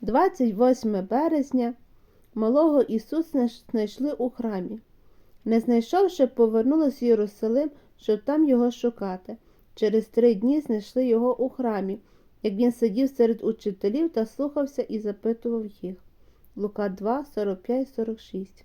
28 березня малого Ісуса знайшли у храмі. Не знайшовши, повернулись в Єрусалим, щоб там його шукати. Через три дні знайшли його у храмі, як він сидів серед учителів та слухався і запитував їх. Лука 2, 45, 46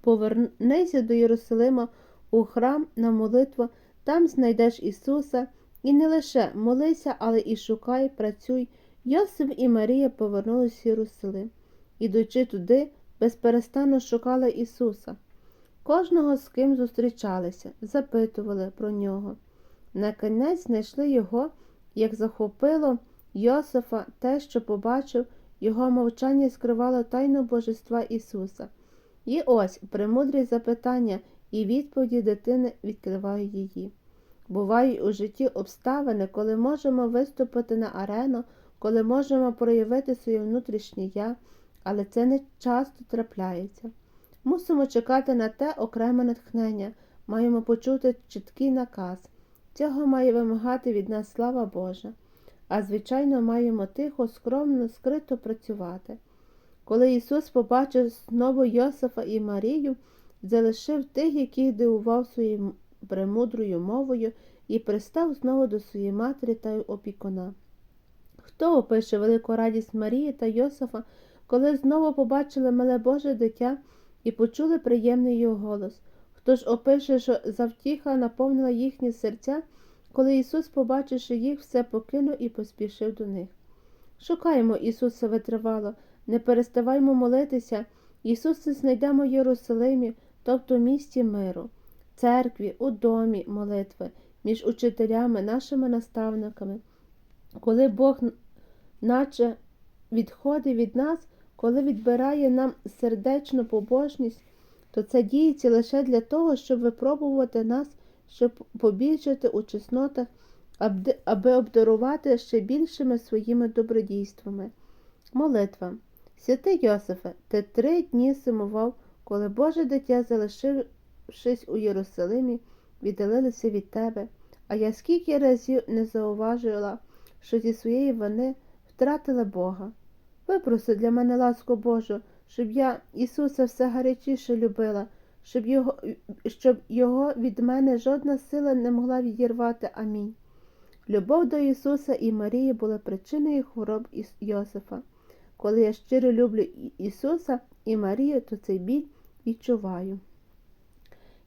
Повернися до Єрусалима у храм на молитву, там знайдеш Ісуса, і не лише молися, але і шукай, працюй. Йосип і Марія повернулись в Єрусалим. Ідучи туди, безперестанно шукали Ісуса. Кожного з ким зустрічалися, запитували про нього. Наконець знайшли його, як захопило Йосифа те, що побачив, його мовчання скривало тайну божества Ісуса. І ось премудрі запитання і відповіді дитини відкривають її. Бувають у житті обставини, коли можемо виступити на арену, коли можемо проявити своє внутрішнє я, але це не часто трапляється. Мусимо чекати на те окреме натхнення, маємо почути чіткий наказ. Цього має вимагати від нас слава Божа. А звичайно, маємо тихо, скромно, скрито працювати. Коли Ісус побачив знову Йосифа і Марію, залишив тих, яких дивував своєю премудрою мовою, і пристав знову до своєї матері та опікуна. Хто опише велику радість Марії та Йосифа, коли знову побачили миле Боже дитя і почули приємний його голос? Хто ж опише, що завтіха наповнила їхні серця, коли Ісус, побачивши їх, все покинув і поспішив до них? Шукаємо Ісуса витривало, не переставаймо молитися. Ісуса знайдемо в Єрусалимі, тобто в місті миру, церкві, у домі молитви, між учителями, нашими наставниками. Коли Бог наче відходить від нас, коли відбирає нам сердечну побожність, то це діється лише для того, щоб випробувати нас, щоб побільшити у чеснотах, аби обдарувати ще більшими своїми добродійствами. Молитва. Святий Йосифе, ти три дні сумував, коли Боже дитя, залишившись у Єрусалимі, віддалилися від тебе, а я скільки разів не зауважила, що зі своєї вини втратила Бога. Випроси для мене ласку Божу, щоб я Ісуса все гарячіше любила, щоб його, щоб його від мене жодна сила не могла відірвати. Амінь. Любов до Ісуса і Марії була причиною хвороб Йосифа. Коли я щиро люблю Ісуса і Марію, то цей біль відчуваю.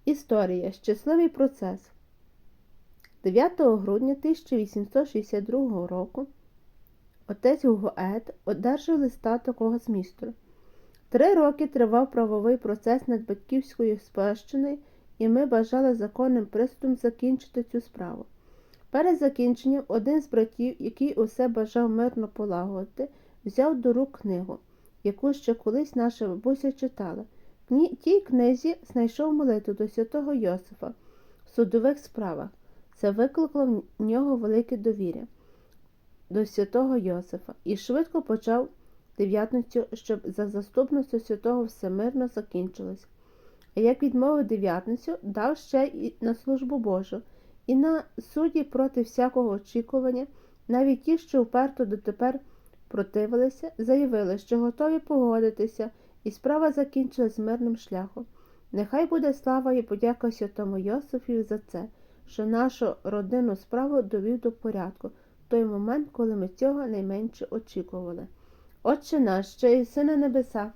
Історія. Щасливий процес. 9 грудня 1862 року отець Гугоет одержав листа такого змісту. Три роки тривав правовий процес над батьківською спадщиною, і ми бажали законним приступом закінчити цю справу. Перед закінченням один з братів, який усе бажав мирно полагодити, взяв до рук книгу, яку ще колись наша бабуся читала. В тій книзі знайшов молитву до святого Йосифа в судових справах. Це викликало в нього велике довір'я до святого Йосифа і швидко почав дев'ятницю, щоб за заступництво святого все мирно закінчилось. А як відмовив дев'ятницю, дав ще і на службу Божу, і на суді проти всякого очікування, навіть ті, що вперто дотепер противилися, заявили, що готові погодитися, і справа закінчилась мирним шляхом. Нехай буде слава і подяка святому Йосифію за це, що нашу родинну справу довів до порядку той момент, коли ми цього найменше очікували. Отче наш, що єси на небеса,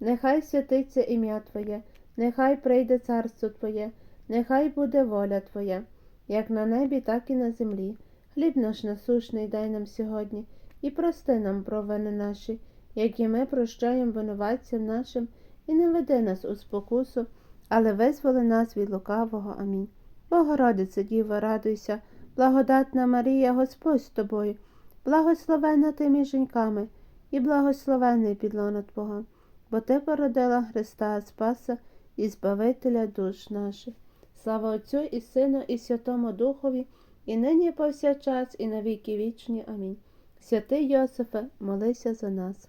нехай святиться ім'я Твоє, нехай прийде царство Твоє, нехай буде воля Твоя, як на небі, так і на землі. Хліб наш насушний дай нам сьогодні і прости нам провини наші, які ми прощаємо винуватцям нашим, і не веди нас у спокусу, але визволи нас від лукавого. Амінь. Богородице, Діво, радуйся, благодатна Марія, Господь з тобою, благословена ти між жінками, і благословений підлона Твого, бо Ти породила Христа Спаса і Збавителя душ наших. Слава Отцю і Сину, і Святому Духові, і нині, і повсякчас, і на віки вічні. Амінь. Святий Йосифе, молися за нас.